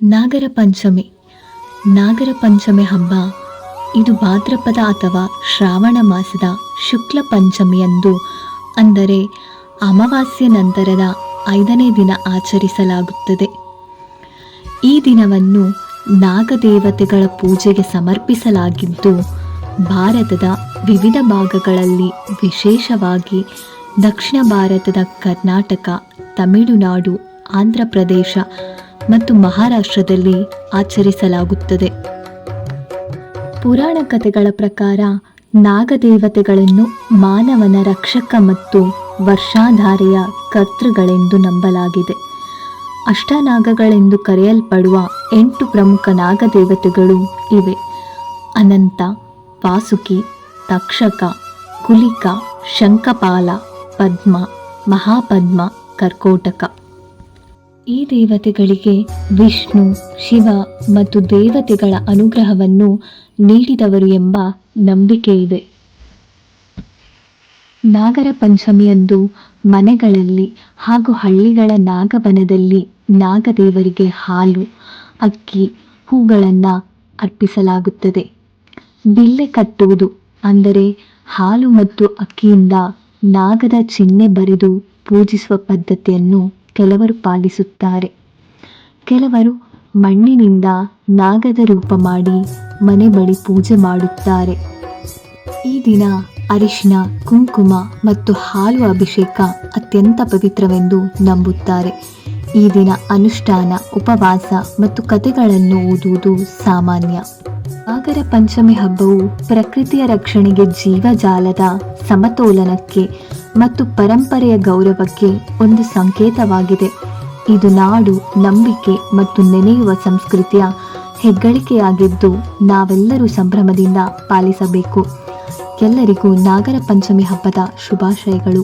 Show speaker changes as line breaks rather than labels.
ನಾಗರ ಪಂಚಮಿ. ನಾಗರ ಪಂಚಮಿ ಹಬ್ಬ, ಇದು ಭಾದ್ರಪದ ಅಥವಾ ಶ್ರಾವಣ ಮಾಸದ ಶುಕ್ಲ ಪಂಚಮಿಯಂದು ಅಂದರೆ ಅಮಾವಾಸ್ಯ ನಂತರದ ಐದನೇ ದಿನ ಆಚರಿಸಲಾಗುತ್ತದೆ. ಈ ದಿನವನ್ನು ನಾಗದೇವತೆಗಳ ಪೂಜೆಗೆ ಸಮರ್ಪಿಸಲಾಗಿದ್ದು, ಭಾರತದ ವಿವಿಧ ಭಾಗಗಳಲ್ಲಿ ವಿಶೇಷವಾಗಿ ದಕ್ಷಿಣ ಭಾರತದ ಕರ್ನಾಟಕ, ತಮಿಳುನಾಡು, ಆಂಧ್ರ ಪ್ರದೇಶ ಮತ್ತು ಮಹಾರಾಷ್ಟ್ರದಲ್ಲಿ ಆಚರಿಸಲಾಗುತ್ತದೆ. ಪುರಾಣ ಕಥೆಗಳ ಪ್ರಕಾರ ನಾಗದೇವತೆಗಳನ್ನು ಮಾನವನ ರಕ್ಷಕ ಮತ್ತು ವರ್ಷಾಧಾರೆಯ ಕರ್ತೃಗಳೆಂದು ನಂಬಲಾಗಿದೆ. ಅಷ್ಟನಾಗಗಳೆಂದು ಕರೆಯಲ್ಪಡುವ ಎಂಟು ಪ್ರಮುಖ ನಾಗದೇವತೆಗಳು ಇವೆ. ಅನಂತ, ವಾಸುಕಿ, ತಕ್ಷಕ, ಕುಲಿಕ, ಶಂಕಪಾಲ, ಪದ್ಮ, ಮಹಾಪದ್ಮ, ಕರ್ಕೋಟಕ. ಈ ದೇವತೆಗಳಿಗೆ ವಿಷ್ಣು, ಶಿವ ಮತ್ತು ದೇವತೆಗಳ ಅನುಗ್ರಹವನ್ನು ನೀಡಿದವರು ಎಂಬ ನಂಬಿಕೆ ಇದೆ ನಾಗರ ಪಂಚಮಿಯಂದು ಮನೆಗಳಲ್ಲಿ ಹಾಗೂ ಹಳ್ಳಿಗಳ ನಾಗವನದಲ್ಲಿ ನಾಗದೇವರಿಗೆ ಹಾಲು, ಅಕ್ಕಿ, ಹೂಗಳನ್ನು ಅರ್ಪಿಸಲಾಗುತ್ತದೆ. ಬಿಲ್ಲೆ ಕಟ್ಟುವುದು ಅಂದರೆ ಹಾಲು ಮತ್ತು ಅಕ್ಕಿಯಿಂದ ನಾಗದ ಚಿಹ್ನೆ ಬರೆದು ಪೂಜಿಸುವ ಪದ್ಧತಿಯನ್ನು ಕೆಲವರು ಪಾಲಿಸುತ್ತಾರೆ. ಕೆಲವರು ಮಣ್ಣಿನಿಂದ ನಾಗದ ರೂಪ ಮಾಡಿ ಮನೆ ಬಳಿ ಪೂಜೆ ಮಾಡುತ್ತಾರೆ. ಈ ದಿನ ಅರಿಶಿನ ಕುಂಕುಮ ಮತ್ತು ಹಾಲು ಅಭಿಷೇಕ ಅತ್ಯಂತ ಪವಿತ್ರವೆಂದು ನಂಬುತ್ತಾರೆ. ಈ ದಿನ ಅನುಷ್ಠಾನ, ಉಪವಾಸ ಮತ್ತು ಕಥೆಗಳನ್ನು ಓದುವುದು ಸಾಮಾನ್ಯ. ನಾಗರ ಪಂಚಮಿ ಹಬ್ಬವು ಪ್ರಕೃತಿಯ ರಕ್ಷಣೆಗೆ ಜೀವಜಾಲದ ಸಮತೋಲನಕ್ಕೆ ಮತ್ತು ಪರಂಪರೆಯ ಗೌರವಕ್ಕೆ ಒಂದು ಸಂಕೇತವಾಗಿದೆ. ಇದು ನಾಡು, ನಂಬಿಕೆ ಮತ್ತು ನೆನೆಯುವ ಸಂಸ್ಕೃತಿಯ ಹೆಗ್ಗಳಿಕೆಯಾಗಿದ್ದು ನಾವೆಲ್ಲರೂ ಸಂಭ್ರಮದಿಂದ ಪಾಲಿಸಬೇಕು. ಎಲ್ಲರಿಗೂ ನಾಗರ ಪಂಚಮಿ ಹಬ್ಬದ ಶುಭಾಶಯಗಳು.